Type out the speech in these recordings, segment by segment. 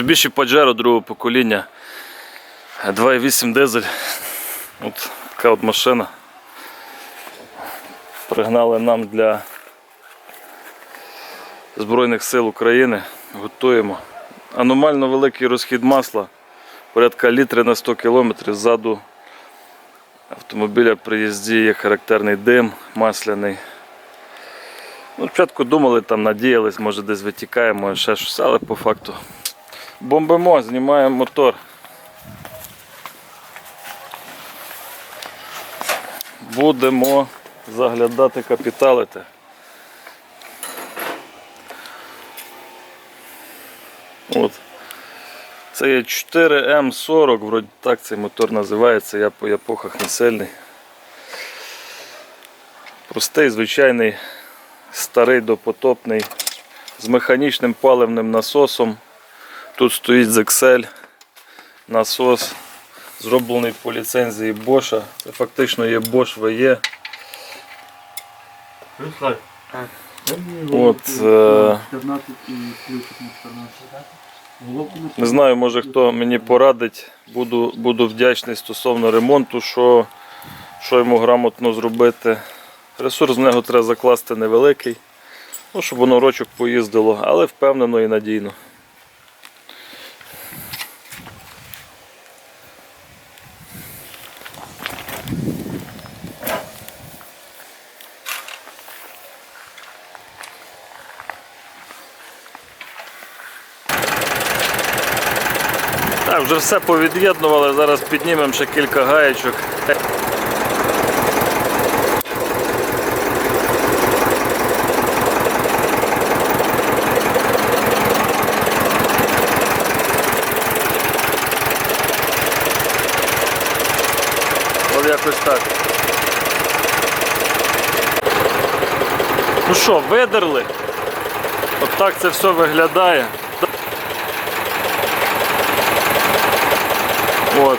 Mitsubishi Pajero другого покоління. 2.8 дизель. От така от машина. Пригнали нам для Збройних сил України. Готуємо. Аномально великий розхід масла. Порядка літри на 100 км. Ззаду автомобіля при їзді є характерний дим масляний. Ну, спочатку думали, там надіялись, може десь витікає, може ще щось, але по факту бомбимо, знімаємо мотор. Будемо заглядати капіталити. От. Це є 4М40, вроді так цей мотор називається, я по япохах не сильний. Простий, звичайний, старий допотопний, з механічним паливним насосом. Тут стоїть Zexel насос, зроблений по ліцензії Bosch. Це фактично є Bosch VE. От, е, 15 і ключик на 14, так? Головку на Не знаю, може хто мені порадить. Буду, буду вдячний стосовно ремонту, що, що йому грамотно зробити. Ресурс в нього треба закласти невеликий, ну, щоб воно рочок поїздило, але впевнено і надійно. Так, вже все повід'єднували, зараз піднімемо ще кілька гаєчок. От якось так. Ну що, видерли? От так це все виглядає. От.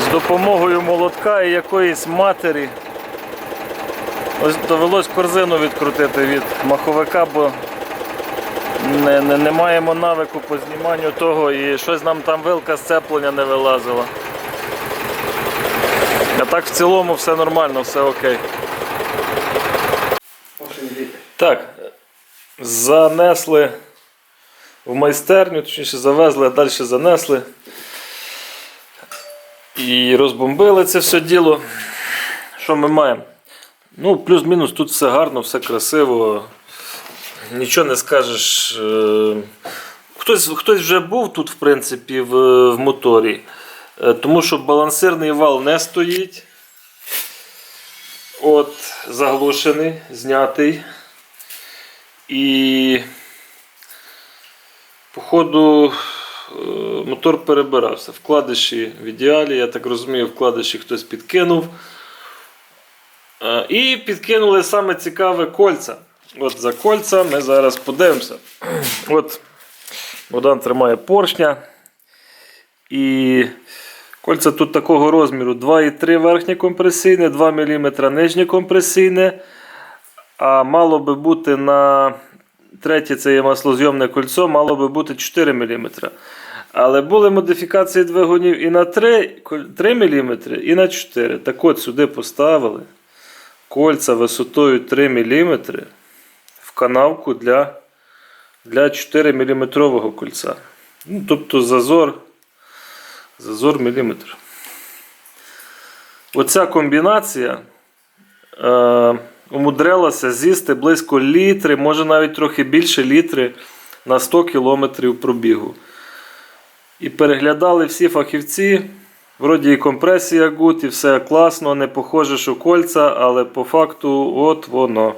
З допомогою молотка і якоїсь матері. Ось довелось корзину відкрутити від маховика, бо не, не, не маємо навику по зніманню того і щось нам там вилка сцеплення не вилазила. А так в цілому все нормально, все окей. Так, занесли в майстерню, точніше завезли, а далі занесли. І розбомбили це все діло. Що ми маємо? Ну, плюс-мінус тут все гарно, все красиво. Нічого не скажеш. Е, Хтось, хтось вже був тут, в принципі, в, в моторі. Е, Тому що балансирний вал не стоїть. От, заглушений, знятий. І Походу, е, мотор перебирався. Вкладиші в ідеалі, я так розумію, вкладиші хтось підкинув. Е, І підкинули саме цікаве кольця. От за кольця ми зараз подивимося. От Богдан тримає поршня. І кольця тут такого розміру: 2,3 верхнє компресійне, 2 мм нижнє компресійне. А мало би бути на Третє це є маслозйомне кольцо, мало би бути 4 мм. Але були модифікації двигунів і на 3, 3 мм, і на 4 Так от сюди поставили кольця висотою 3 мм в канавку для для 4 мм кольця. Ну, Тобто зазор, зазор міліметр. Оця комбінація. Е, умудрилася з'їсти близько літри, може навіть трохи більше літри на 100 км пробігу. І переглядали всі фахівці. Вроді і компресія гуд, і все класно, не похоже, що кольця, але по факту от воно.